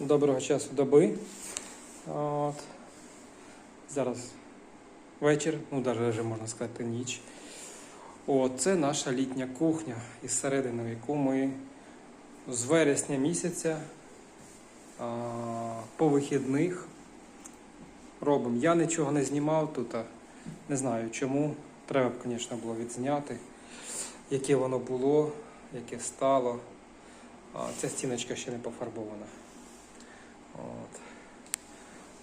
Доброго часу доби. От. Зараз вечір, ну навіть можна сказати ніч. От, це наша літня кухня із середини, яку ми з вересня місяця а, по вихідних робимо. Я нічого не знімав тут, а не знаю чому. Треба б, звісно, було відзняти, яке воно було, яке стало. А, ця стіночка ще не пофарбована. От.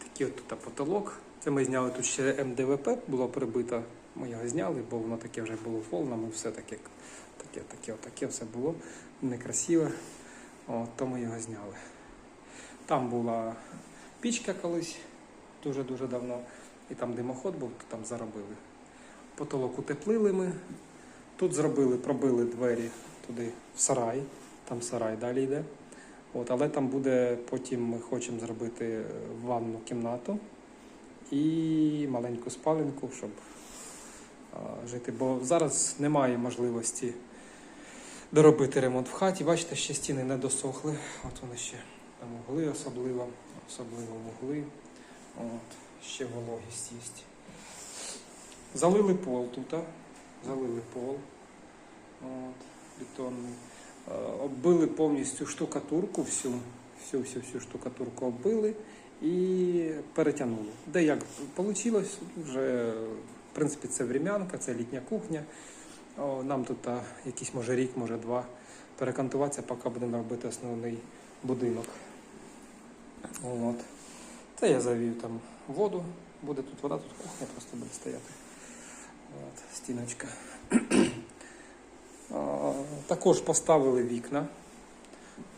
Такий от потолок. Це ми зняли тут ще МДВП, було прибито. Ми його зняли, бо воно таке вже було волнами, все таке, таке, таке, таке все було некрасиве. От, то ми його зняли. Там була пічка колись, дуже-дуже давно, і там димоход був, то там заробили. Потолок утеплили ми. Тут зробили, пробили двері туди в сарай, там сарай далі йде. От, але там буде потім ми хочемо зробити ванну кімнату і маленьку спаленку, щоб а, жити. Бо зараз немає можливості доробити ремонт в хаті. Бачите, ще стіни не досохли. От вони ще там угли особливо, особливо вугли. От, ще вологість є. Залили пол тут, а. залили пол. От, бетонний. Е, Оббили повністю штукатурку, всю, всю, всю, всю штукатурку оббили і перетягнули. Де як вийшло, вже в принципі це врем'янка, це літня кухня. Нам тут якийсь може рік, може два перекантуватися, поки будемо робити основний будинок. От. Це я завів там воду, буде тут вода, тут кухня просто буде стояти. От, стіночка. Також поставили вікна.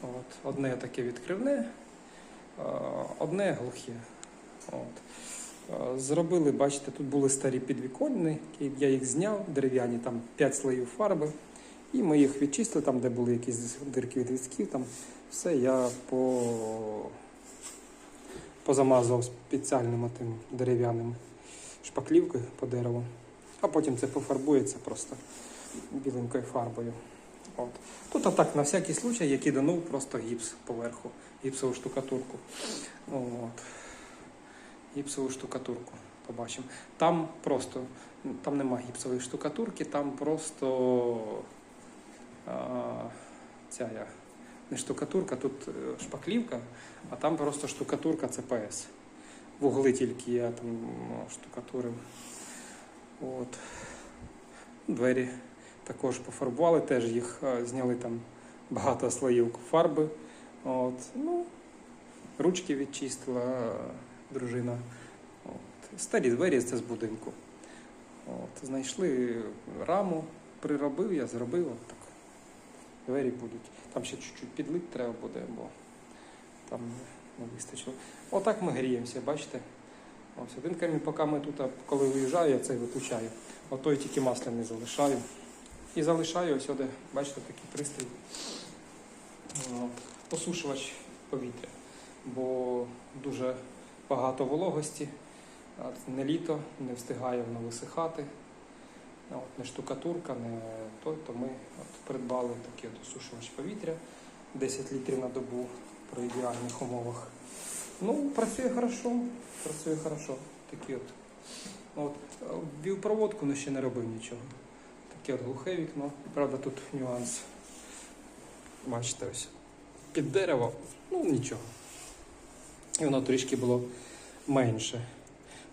От, одне таке відкривне, одне глухе. От. Зробили, бачите, тут були старі підвіконники, я їх зняв, дерев'яні, там 5 слоїв фарби. І ми їх відчистили, там, де були якісь дирки від вісків, там все я по... позамазав спеціальним тим дерев'яним шпаклівкою по дереву. А потім це пофарбується просто біленькою фарбою. От. Тут а так на всякий случай я киданув просто гіпс поверху, гіпсову штукатурку. От. Гіпсову штукатурку побачимо. Там просто, там нема гіпсової штукатурки, там просто а, ця я, не штукатурка, тут е, шпаклівка, а там просто штукатурка ЦПС. Вугли тільки я там ну, штукатурив. От. Двері також пофарбували, теж їх е, зняли там багато слоїв фарби. От. Ну, ручки відчистила е, дружина. От. Старі двері це з будинку. От. Знайшли раму, приробив, я зробив. От так. Двері будуть. Там ще чуть-чуть підлить треба буде, бо там не вистачило. Отак ми гріємося, бачите? Ось один камінь, поки ми тут, коли виїжджаю, я цей виключаю. Отой тільки масляний залишаю. І залишаю ось сюди, бачите, такий пристрій. О, Посушувач повітря. Бо дуже багато вологості, не літо, не встигає воно висихати. От, не штукатурка, не той, то ми от придбали такий от осушувач повітря 10 літрів на добу при ідеальних умовах. Ну, працює хорошо, працює хорошо. Такі от. От, ввів проводку, але ще не робив нічого. Таке глухе вікно. Правда, тут нюанс. Бачите, ось. Під дерево, ну нічого. І воно трішки було менше.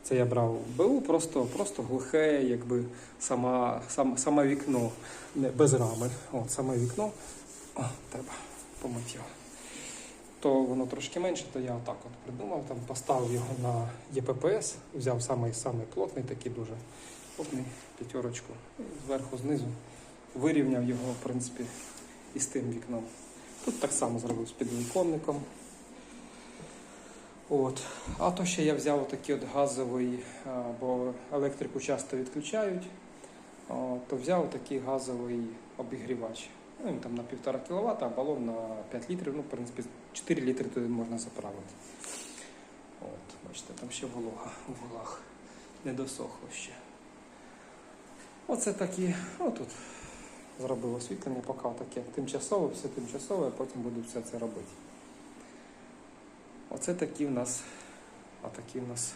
Це я брав БУ, просто, просто глухе, якби сама, сам, саме вікно, не, без рами. От, саме вікно. О, треба помити його то воно трошки менше, то я отак от придумав, там поставив його на ЄППС, взяв самий самий плотний, такий дуже плотний п'ятерочку, і зверху, знизу вирівняв його, в принципі, із тим вікном. Тут так само зробив з підвіконником. От. А то ще я взяв такий от газовий, бо електрику часто відключають, то взяв такий газовий обігрівач. Ну, він там на 1,5 кВт, а балон на 5 літрів, ну, в принципі, 4 літри туди можна заправити. От, бачите, там ще волога у волах не досохло ще. Оце такі, отут зробив освітлення, поки таке тимчасове, все тимчасове, а потім буду все це робити. Оце такі в нас, а такі в нас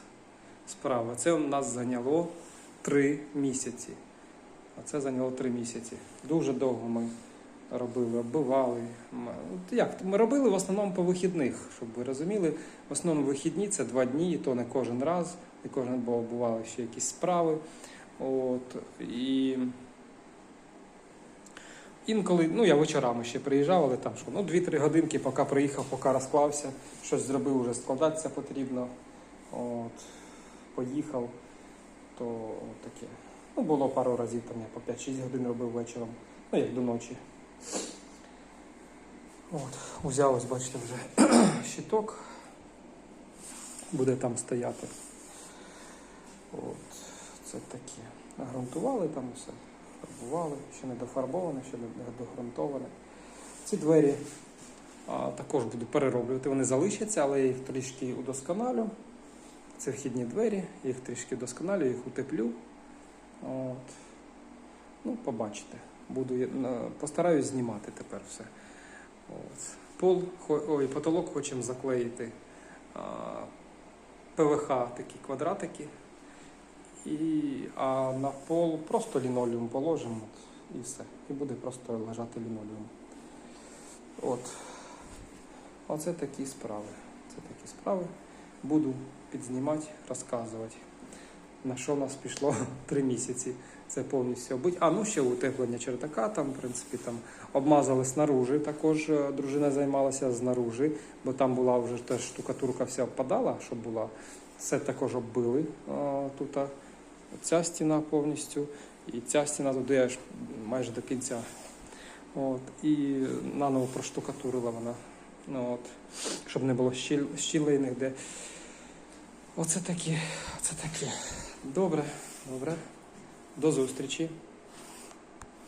справи. Це у нас зайняло три місяці. А це зайняло три місяці. Дуже довго ми робили, оббивали. Як? Ми робили в основному по вихідних, щоб ви розуміли. В основному вихідні це два дні, і то не кожен раз, і кожен, бо бували ще якісь справи. От, і інколи, ну я вечорами ще приїжджав, але там що, ну 2-3 годинки, поки приїхав, поки розклався, щось зробив, вже складатися потрібно. От, поїхав, то таке. Ну, було пару разів, там я по 5-6 годин робив вечором, ну як до ночі. От, узяв, ось, бачите, вже щиток буде там стояти. Це таке. Нагрунтували там все, фарбували, ще не дофарбоване, ще не догрунтоване. Ці двері а, також буду перероблювати. Вони залишаться, але я їх трішки удосконалю. Це вхідні двері, їх трішки удосконалю, їх утеплю. От. Ну, побачите. Буду, постараюсь знімати тепер все. От. Пол, ой, потолок хочемо заклеїти а, ПВХ такі квадратики. І, а на пол просто лінолеум положимо і все. І буде просто лежати лінолеум. От. Оце такі справи. Це такі справи. Буду підзнімати, розказувати. На що в нас пішло три місяці. Це повністю обить. А ну ще утеплення чердака, там, в принципі, там обмазали снаружи. Також е, дружина займалася знаружи, бо там була вже теж штукатурка вся впадала, щоб була. Все також оббили тут. Ця стіна повністю, і ця стіна туди аж майже до кінця. От, і наново проштукатурила вона. Ну, от, щоб не було щіль, щілей нігде. Оце такі, оце такі. Добре, добре. До зустрічі.